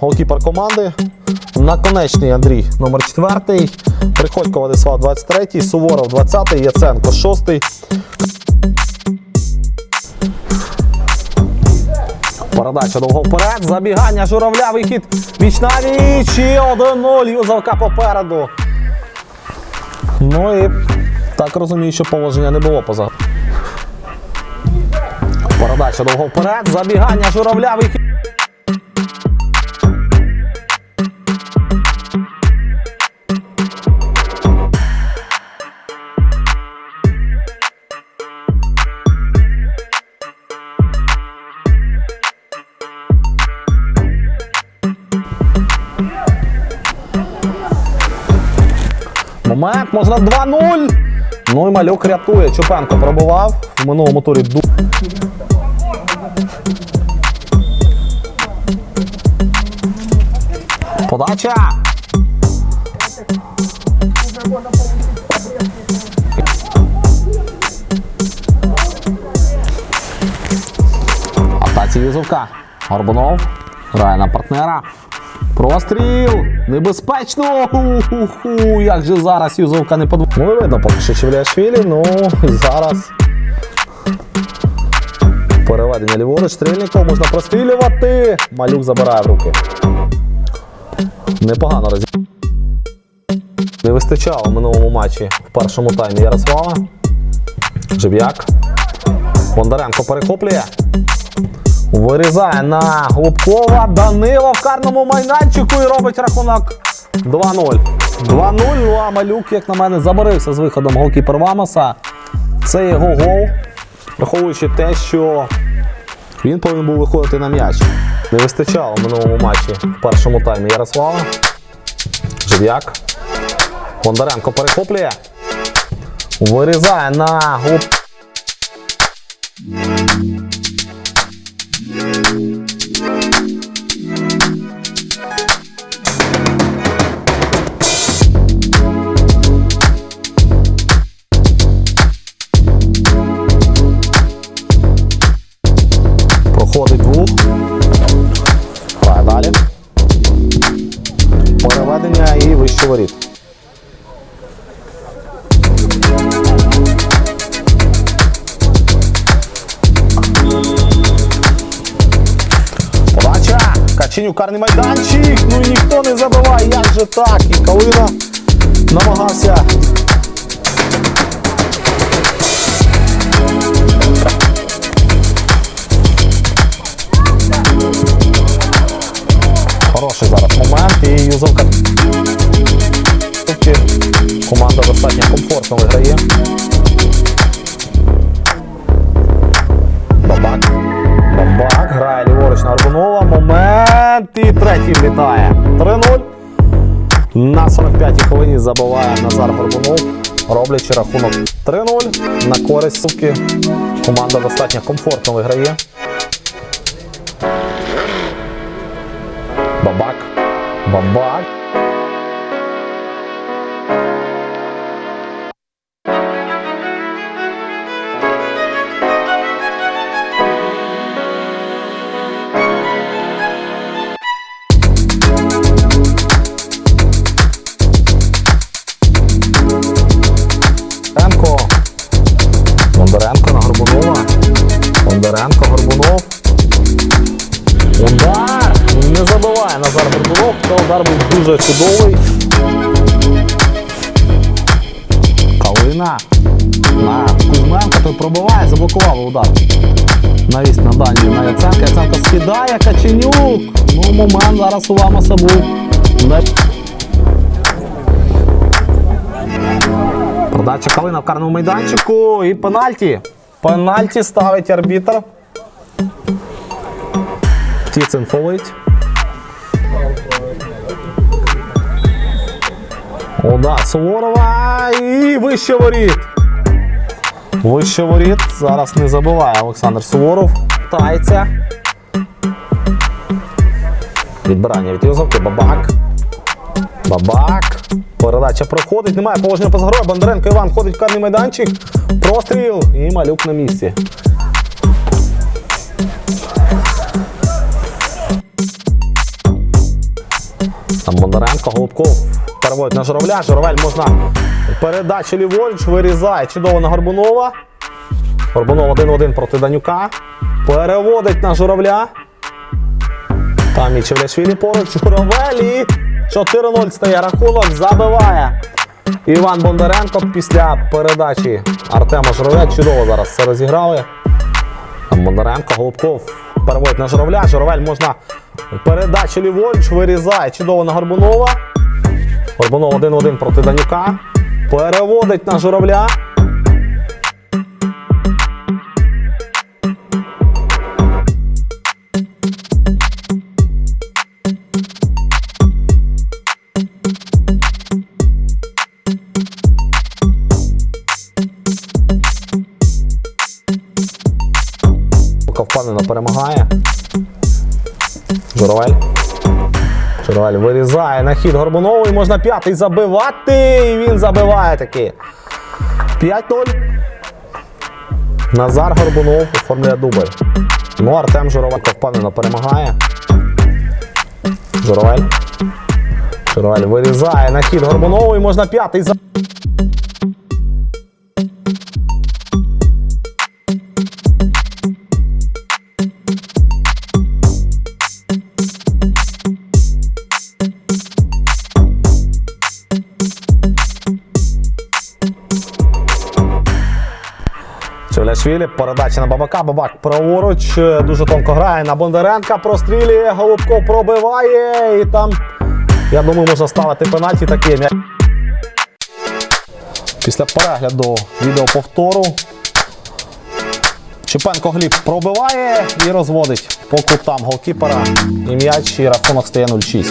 голкіпер команди. Наконечний Андрій номер 4 Приходько Владислав 23 Суворов 20 Яценко 6 Передача довго вперед. Забігання журавля. Вихід віч на віч. І 1-0. Юзовка попереду. Ну і так розумію, що положення не було поза. Передача довго вперед. Забігання журавля. Вихід. Момент, можна 2-0. Ну і малюк рятує. Чупенко пробував. В минулому турі ду. Подача. Атаці Юзовка. Горбунов. Грає на партнера. Простріл! Небезпечно! Ху-ху-ху! Як же зараз Юзовка не подв... Ну, видно поки що Чевляшвілі, ну зараз. Переведення ліворуч, стрільников можна прострілювати. Малюк забирає в руки. Непогано роз... Не вистачало в минулому матчі в першому таймі Ярослава. Жив'як. Бондаренко перехоплює. Вирізає на Голубкова. Данило в карному майданчику і робить рахунок 2-0. 2-0. Ну а малюк, як на мене, забарився з виходом голкіпер Вамоса. Це його гол, враховуючи те, що він повинен був виходити на м'яч. Не вистачало в минулому матчі в першому таймі Ярослава. Жив'як. Бондаренко перехоплює. Вирізає на Голуб... воріт. Подача! Каченюк карний майданчик. Ну ніхто не забиває. Як же так? І Калина намагався Хороший зараз момент і Юзовка. Команда достатньо комфортно виграє. Бабак. Бабак грає ліворуч на Арбунова. Момент. І третій влітає. 3-0. На 45-й хвилині забиває Назар Горбунов, роблячи рахунок 3-0 на користь Сувки. Команда достатньо комфортно виграє. Бабак. Бабак. Та удар був дуже чудовий. Калина. На Кузьменка той пробиває, заблокував удар. Навість на дальній на Яценка. Яценка скидає Каченюк. Ну, момент зараз у Ламаса був. Продача Калина в карному майданчику і пенальті. Пенальті ставить арбітр. Тіцин фолить. Удар Суворова і вище воріт. Вище воріт. Зараз не забиває Олександр Суворов. Тайця. Відбирання від Юзовки. Бабак. Бабак. Передача проходить. Немає положення поза грою. Бондаренко Іван входить в карний майданчик. Простріл. І малюк на місці. Там Бондаренко, Голубков переводить на Журавля. Журавель можна передачу ліворуч, вирізає чудово на Горбунова. Горбунов 1-1 проти Данюка. Переводить на Журавля. Там і Чевляшвілі поруч. Журавель і 4-0 стає рахунок. Забиває. Іван Бондаренко після передачі Артема Журавля. Чудово зараз все розіграли. Бондаренко, Голубков переводить на Журавля. Журавель можна передачу ліворуч, вирізає чудово на Горбунова. Горбунов 1-1 проти Данюка. Переводить на Журавля. Впевнено перемагає. Журавель. Журавель вирізає на хід Горбуновий. Можна п'ятий забивати. І він забиває таки. 5-0. Назар Горбунов оформлює дубль. Ну, Артем журовалько впевнено перемагає. Журавель. Журавель вирізає на хід Горбуновий. Можна п'ятий забивати. Чевляшвілі, передача на Бабака. Бабак праворуч, е, дуже тонко грає на Бондаренка, прострілює, Голубков пробиває. І там, я думаю, можна ставити пенальті такі. М'я- Після перегляду відеоповтору Чепенко Гліб пробиває і розводить по кутам голкіпера. І м'яч і рахунок стає 0-6.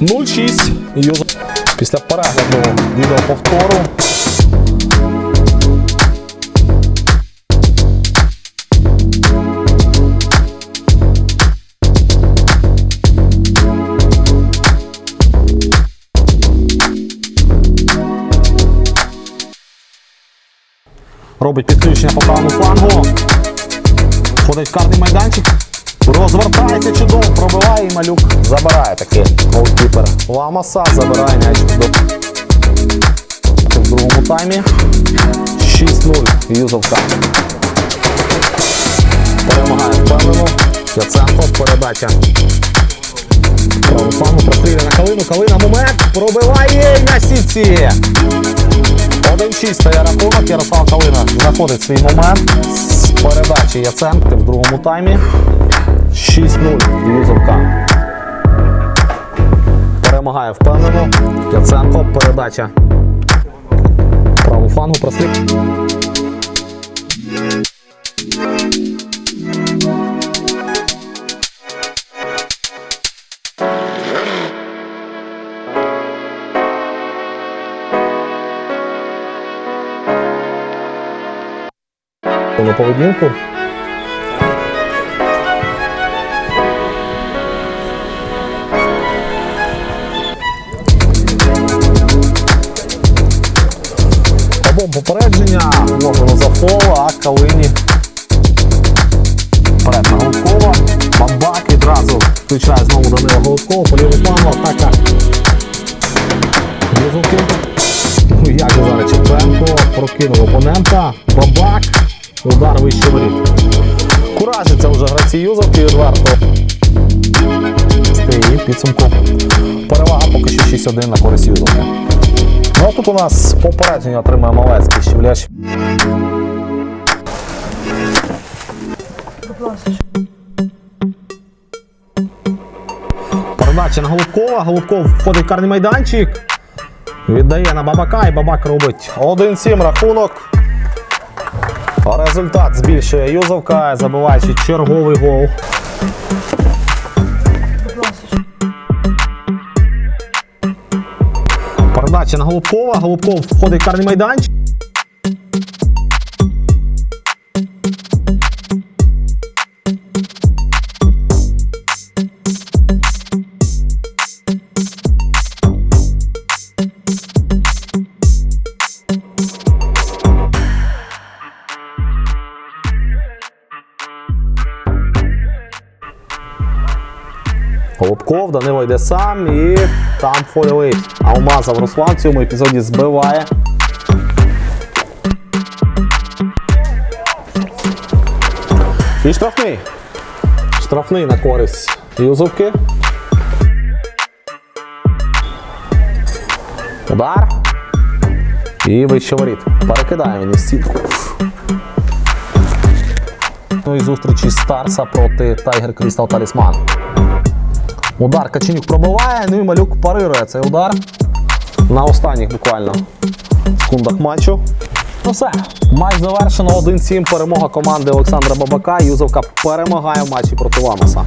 0-6. Після перегляду відеоповтору робить підключення по правому флангу. Входить в карний майданчик. Розвертається чудово, пробиває і малюк. Забирає таки голкіпер Ламаса, забирає м'яч в другому таймі. 6-0 Юзовка. Перемагає впевнено. Яценко, передача. Правому флангу прострілює на Калину. Калина момент. Пробиває на сітці. 1-6 стає рахунок. Ярослав Калина знаходить свій момент з передачі Яценки в другому таймі. 6-0 Юзовка. Перемагає впевнено. Яценко. Передача. Праву флангу простріл. На поведінку. Попередження, можемо за фол, а Калині. Вперед на Голубкова. Бамбак відразу включає знову Данила Голубкова, по ліву флангу, атака. Юзовки. Ну як зараз Чепенко прокинув опонента. Бабак. Удар вище воріт. Куражиться вже гравці Юзовки відверто. І підсумку. Перевага поки що 6-1 на користь Юзовки. Ну а тут у нас попередження отримує Малецький Щевляч. Передача на Голубкова. Голубков входить в карний майданчик. Віддає на Бабака і Бабак робить 1-7 рахунок. Результат збільшує Юзовка, забиваючи черговий гол. Передача на Голубкова. Голубков входить в карний майданчик. Рудков, Данило йде сам і там фольовий. Алмазов Руслан в цьому епізоді збиває. І штрафний. Штрафний на користь Юзовки. Удар. І вище воріт. Перекидає із стінку. Ну і зустрічі Старса проти Тайгер Крістал Талісман. Удар Каченюк пробиває, ну і малюк парирує цей удар. На останніх буквально секундах матчу. Ну все, матч завершено 1-7. Перемога команди Олександра Бабака. Юзовка перемагає в матчі проти Вамаса.